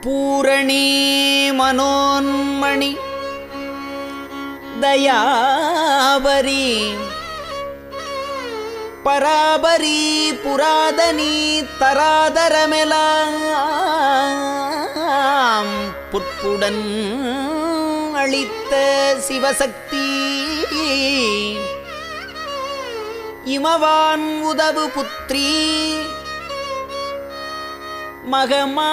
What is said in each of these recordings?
பூரணி மனோன்மணி. தயாபரி. பராபரி புராதனி தராதரமெலாம் புற்புடன் அளித்த சிவசக்தி. இமவான் உதவு புத்திரி மகமா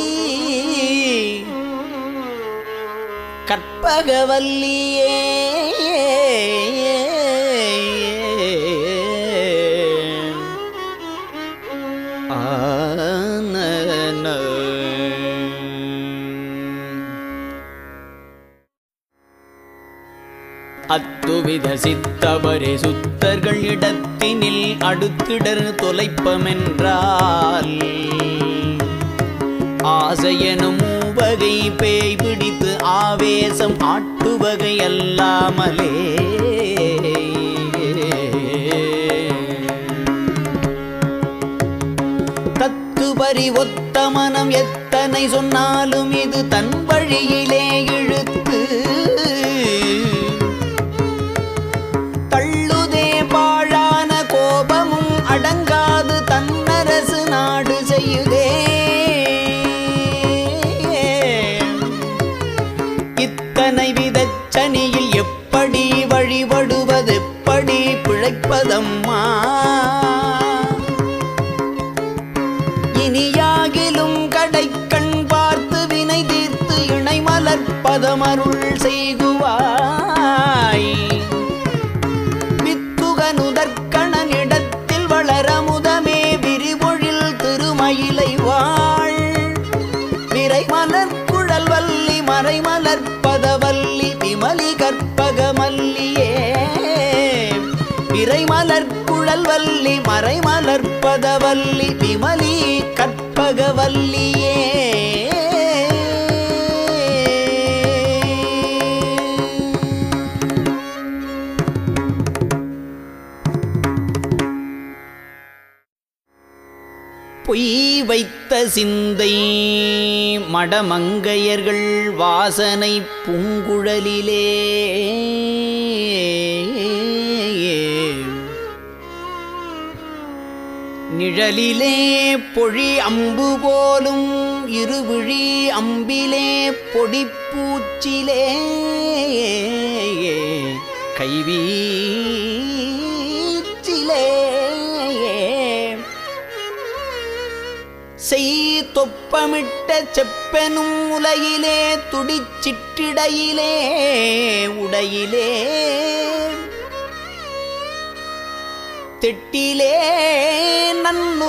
பகவல்லியே. அத்துவித சித்தவரே சுத்தர்கள் இடத்தினில் அடுத்திடர் தொலைப்பமென்றால் ஆசையனும் மூவகை பேய் பிடித்து ஆவேசம் ஆட்டுவகை அல்லாமலே தத்துபரி ஒத்த மனம் எத்தனை சொன்னாலும் இது தன் வழியிலே இழுத்து வழிபடுவதெப்படி பிழைப்பதம்மா. இனியாகிலும் கடைக்கண் பார்த்து வினை தீர்த்து இணை மலர்ப்பதமருள் செய்கும் மலர்குழல் வல்லி மறை மலர்ப்பதவல்லி விமலி கற்பகவல்லியே. பொய் வைத்த சிந்தை மடமங்கையர்கள் வாசனை பூங்குழலிலே. நிழலிலே பொழி அம்பு போலும் இருவிழி அம்பிலே பொடிப்பூச்சிலே. கைவீச்சிலே. செய் தொப்பமிட்ட செப்பெனும் உலையிலே துடிச்சிட்டிடையிலே உடையிலே. திட்டிலே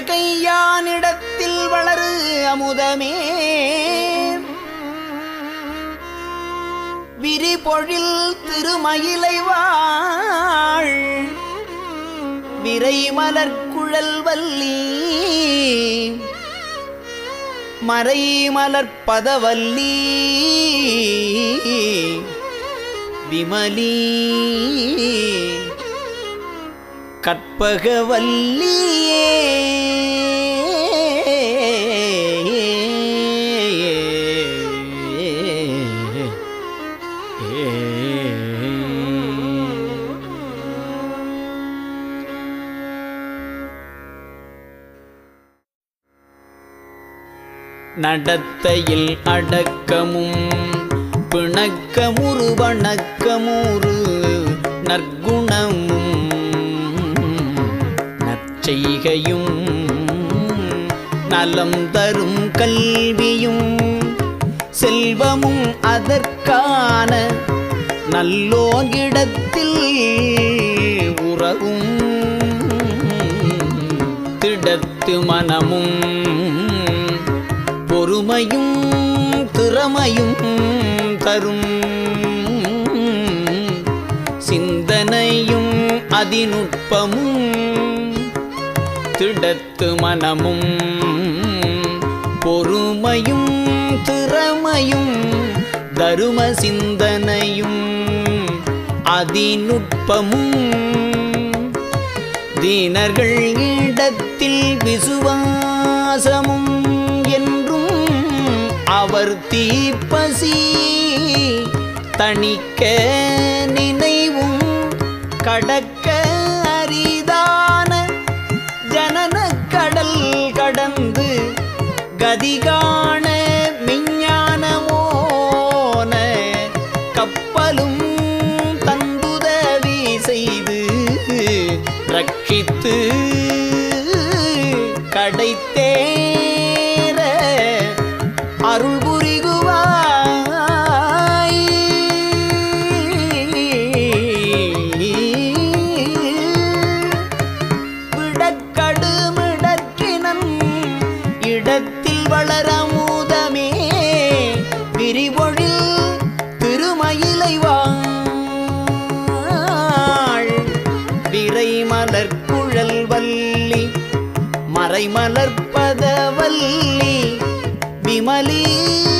கையானிடத்தில் வளரு அமுதமே. விரிபொழில் திருமயிலை வாழ் விரைமலர்குழல் வல்லி மறைமலர்பதவல்லி விமலி கற்பகவல்லியே நடத்தையில் அடக்கமும் பிணக்கமுறு வணக்கமுறு நற்குணமும் நற்செய்கையும் நலம் தரும் கல்வியும் செல்வமும் அதற்கான நல்லோரிடத்தில் உறவும் திடத்து மனமும் பொறுமையும் திறமையும் தரும். சிந்தனையும் அதிநுட்பமும் திடத்து மனமும். பொறுமையும் திறமையும் தரும சிந்தனையும் அதிநுட்பமும். தீனர்கள் இடத்தில் விசுவாசமும் அவர் தீப்பசி தணிக்க நினைவும் கடக்க அரிதான ஜனன கடல் கடந்து கதிகாண மறை மலர்ப்பத வல்லி விமலி